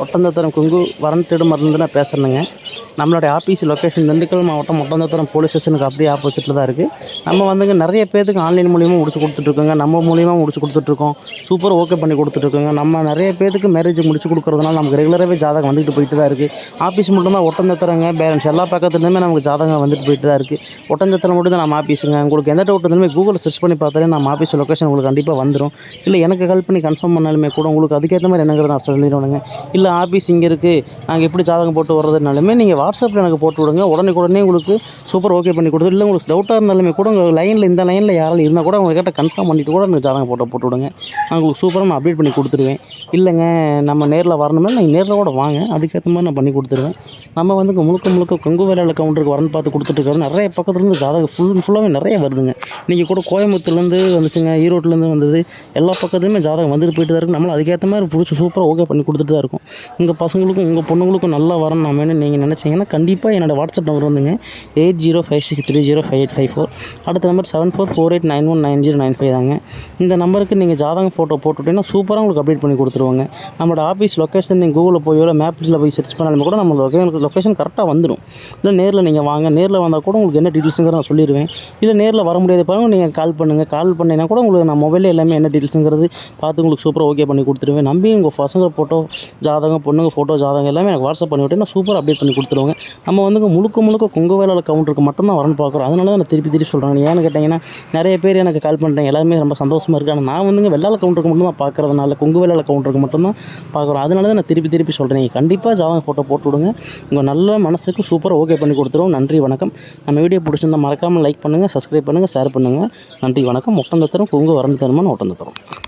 ஒட்டந்தத்தரம் குங்கு வரன் திடு மருந்து நான் பேசுகிறேங்க நம்மளுடைய ஆஃபீஸ் லொக்கேஷன் திண்டுக்கல் மாவட்டம் ஒட்டந்தத்திரம் போலீஸ் ஸ்டேஷனுக்கு அப்படியே ஆப்போசிட்டில் தான் இருக்குது நம்ம வந்துங்க நிறைய பேர்த்துக்கு ஆன்லைன் மூலியமாக முடிச்சு கொடுத்துட்ருக்கோங்க நம்ம மூலியமாக முடிச்சு கொடுத்துட்ருக்கோம் சூப்பர் ஓகே பண்ணி கொடுத்துட்ருக்கோங்க நம்ம நிறைய பேருக்கு மேரேஜ் முடிச்சு கொடுக்குறதுனால நமக்கு ரெகுலராகவே ஜாதகம் வந்துட்டு போயிட்டு தான் இருக்குது ஆஃபீஸ் மட்டும்தான் ஒட்டந்தத்திரங்க பேலன்ஸ் எல்லா பக்கத்துலேருந்துமே நமக்கு ஜாதகம் வந்துட்டு போயிட்டு தான் இருக்குது ஒட்டந்தத்திரம் மட்டும் தான் நம்ம ஆஃபீஸுங்க உங்களுக்கு எந்த டவுட் இருந்தாலுமே கூகுளில் சர்ச் பண்ணி பார்த்தாலே நம்ம ஆஃபீஸ் லொக்கேஷன் உங்களுக்கு கண்டிப்பாக வந்துடும் இல்லை எனக்கு கால் பண்ணி கன்ஃபார்ம் பண்ணாலுமே கூட உங்களுக்கு அதுக்கேற்ற மாதிரி என்னங்கிறத நான் சொல்லிடுவேனுங்க. இல்லை ஆஃபீஸ் இங்கே இருக்குது நாங்கள் எப்படி ஜாதகம் போட்டு வர்றதுனாலுமே நீங்கள் வாட்ஸ்அப்பில் எனக்கு போட்டு விடுங்க. உடனே உடனே உங்களுக்கு சூப்பர் ஓகே பண்ணி கொடுத்து இல்லை உங்களுக்கு டவுட்டாக இருந்தாலுமே கூட உங்கள் லைனில் இந்த லைனில் யாராலும் இருந்தால் கூட உங்கள்கிட்ட கன்ஃபார்ம் பண்ணிட்டு கூட எனக்கு ஜாதகம் போட்டு போட்டு விடுங்க. நான் உங்களுக்கு சூப்பராக நான் அப்டேட் பண்ணி கொடுத்துருவேன். இல்லைங்க நம்ம நேரில் வரணுமே நீங்கள் நேரில் கூட வாங்க. அதுக்கேற்ற மாதிரி நான் பண்ணி கொடுத்துருவேன். நம்ம வந்து முழுக்க முழுக்க கொங்கு வேலையில் கவுண்டருக்கு வரன்னு பார்த்து கொடுத்துட்டு நிறைய பக்கத்துலேருந்து ஜாதகம் ஃபுல் ஃபுல்லாகவே நிறைய வருதுங்க. நீங்கள் கூட கோயம்புத்தூர்லேருந்து வந்துச்சுங்க ஈரோட்லேருந்து வந்தது எல்லா பக்கத்துலையுமே ஜாதகம் வந்துட்டு போயிட்டு தான் இருக்குது நம்மளும் அதுக்கேற்ற மாதிரி பிடிச்சி சூப்பராக ஓகே பண்ணி கொடுத்துட்டு தான் இருக்கும். உங்கள் பசங்களுக்கும் உங்கள் பொண்ணுங்களுக்கும் நல்லா வரணும் நான் நீங்கள் நினச்சிங்க நினச்சிங்கன்னா கண்டிப்பாக என்னோடய வாட்ஸ்அப் நம்பர் வந்துங்க. Eight zero five six three zero five eight five four. அடுத்த number seven four four eight nine one nine zero nine five தாங்க. இந்த நம்பருக்கு நீங்கள் ஜாதகம் ஃபோட்டோ போட்டுவிட்டீங்கன்னா சூப்பராக உங்களுக்கு அப்டேட் பண்ணி கொடுத்துருவாங்க. நம்மளோட ஆஃபீஸ் லொக்கேஷன் நீங்கள் கூகுளில் போய் இல்லை மேப்ஸில் போய் சர்ச் பண்ணாலுமே கூட நம்ம லொக்கேஷன் லொக்கேஷன் கரெக்டாக வந்துடும் இல்லை நேரில் நீங்கள் வாங்க நேரில் வந்தால் கூட உங்களுக்கு என்ன டீட்டெயில்ஸுங்கிற நான் சொல்லிடுவேன் இல்லை நேரில் வர முடியாத பாருங்க நீங்கள் கால் பண்ணுங்கள் கால் பண்ணினா கூட உங்களுக்கு நான் மொபைலில் எல்லாமே என்ன டீட்டெயில்ஸுங்கிறது பார்த்து உங்களுக்கு சூப்பராக ஓகே பண்ணி கொடுத்துருவேன். நம்பி உங்கள் பசங்க ஃபோட்டோ ஜாதகம் பொண்ணுங்க ஃபோட்டோ ஜாதகம் எல்லாமே எனக்கு வாட்ஸ்அப் பண்ணி விட்டு நான் சூப்பராக அப்டேட் பண்ணி கொடுத்துருவாங்க நம்ம வந்து முழுக்க முழுக்க கொங்கு வேலை கவுண்டருக்கு மட்டும்தான் வரணும் பார்க்குறோம். அதனால தான் நான் திருப்பி திருப்பி சொல்கிறாங்க ஏன்னு கேட்டிங்கன்னா நிறைய பேர் எனக்கு கால் பண்ணுறேன் எல்லாருமே ரொம்ப சந்தோஷமாக இருக்குது ஆனால் நான் வந்துங்க வெள்ளாள கவுண்டருக்கு மட்டும்தான் பார்க்குறதுனால கொங்கு வேலை கவுண்டருக்கு மட்டும்தான் பார்க்குறோம். அதனால தான் நான் திருப்பி திருப்பி சொல்கிறேன் நீங்கள் கண்டிப்பாக ஜாதகம் ஃபோட்டோ போட்டு விடுங்க. உங்கள் நல்ல மனசுக்கு சூப்பராக ஓகே பண்ணி கொடுத்துருவோம். நன்றி வணக்கம். நம்ம வீடியோ பிடிச்சிருந்தா மறக்காமல் லைக் பண்ணுங்கள் சப்ஸ்கிரைப் பண்ணுங்கள் ஷேர் பண்ணுங்கள் நன்றி வணக்கம். ஒட்டந்தத்தரம் கொங்கு வரந்து தருமான ஒட்டந்தத்தரம்